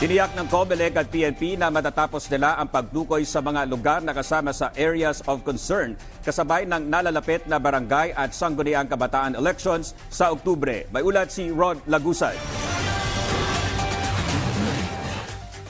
Tiniyak ng COMELEC at PNP na matatapos nila ang pagdukoy sa mga lugar na kasama sa areas of concern kasabay ng nalalapit na barangay at sangguniang kabataan elections sa Oktubre. May ulat si Rod Lagusay.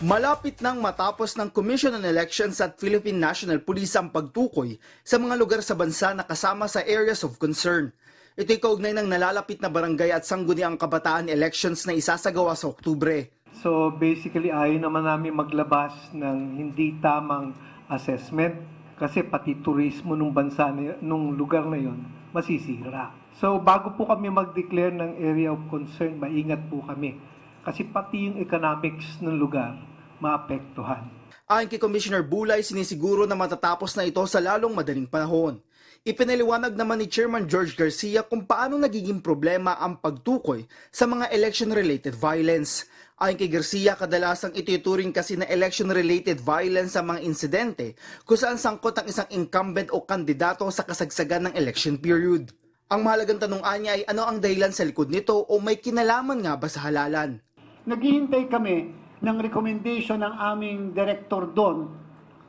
Malapit nang matapos ng Commission on Elections at Philippine National Police ang pagtukoy sa mga lugar sa bansa na kasama sa areas of concern. Ito'y kaugnay ng nalalapit na barangay at sangguniang kabataan elections na isasagawa sa Oktubre. So basically ayaw naman namin maglabas ng hindi tamang assessment kasi pati turismo nung bansa na, nung lugar na yon masisira. So bago po kami mag-declare ng area of concern, maingat po kami. Kasi pati yung economics ng lugar maapektuhan. Ayon kay Commissioner Bulay, sinisiguro na matatapos na ito sa lalong madaling panahon. Ipinaliwanag naman ni Chairman George Garcia kung paano nagiging problema ang pagtukoy sa mga election-related violence. Ayon kay Garcia, kadalasang ituturing kasi na election-related violence sa mga insidente kung saan sangkot ang isang incumbent o kandidato sa kasagsagan ng election period. Ang mahalagang tanong anya ay ano ang dahilan sa likod nito o may kinalaman nga ba sa halalan? Naghihintay kami ng recommendation ng aming director doon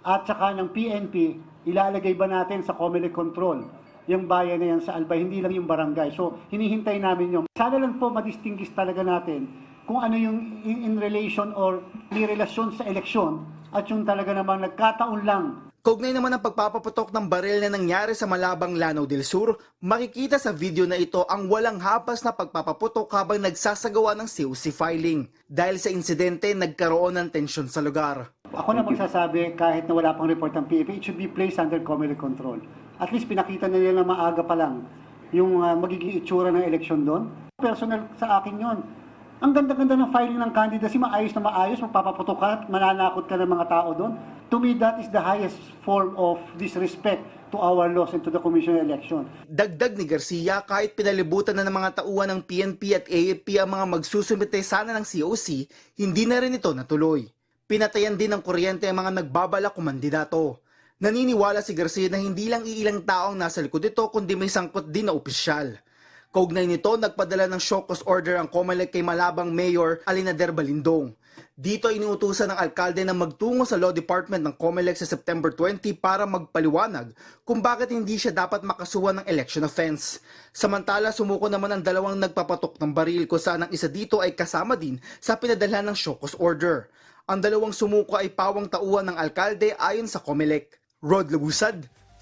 at saka ng PNP, ilalagay ba natin sa Comelec Control yung bayan na yan sa Albay, hindi lang yung barangay. So, hinihintay namin yun. Sana lang po madistinguish talaga natin kung ano yung in, in relation or may relasyon sa eleksyon at yung talaga namang nagkataon lang Kaugnay naman ang pagpapaputok ng baril na nangyari sa Malabang Lanao del Sur, makikita sa video na ito ang walang hapas na pagpapaputok habang nagsasagawa ng COC filing. Dahil sa insidente, nagkaroon ng tensyon sa lugar. Ako na magsasabi, kahit na wala pang report ng PFA, it should be placed under Comelec control. At least pinakita na nila maaga pa lang yung ah, magiging itsura ng eleksyon doon. Personal sa akin yon. Ang ganda-ganda ng filing ng candidacy, maayos na maayos, magpapaputok ka, mananakot ka ng mga tao doon. To me, that is the highest form of disrespect to our laws and to the Commission on Election. Dagdag ni Garcia, kahit pinalibutan na ng mga tauhan ng PNP at AFP ang mga magsusumite sana ng COC, hindi na rin ito natuloy. Pinatayan din ng kuryente ang mga nagbabala kumandidato. Naniniwala si Garcia na hindi lang iilang tao ang nasa likod ito kundi may sangkot din na opisyal. Kaugnay nito, nagpadala ng show cause order ang COMELEC kay Malabang Mayor Alinader Balindong. Dito inuutusan ng alkalde na magtungo sa Law Department ng COMELEC sa September 20 para magpaliwanag kung bakit hindi siya dapat makasuhan ng election offense. Samantala, sumuko naman ang dalawang nagpapatok ng baril kung saan ang isa dito ay kasama din sa pinadala ng cause order. Ang dalawang sumuko ay pawang tauhan ng alkalde ayon sa COMELEC. Rod Lubusad,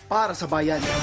para sa bayan.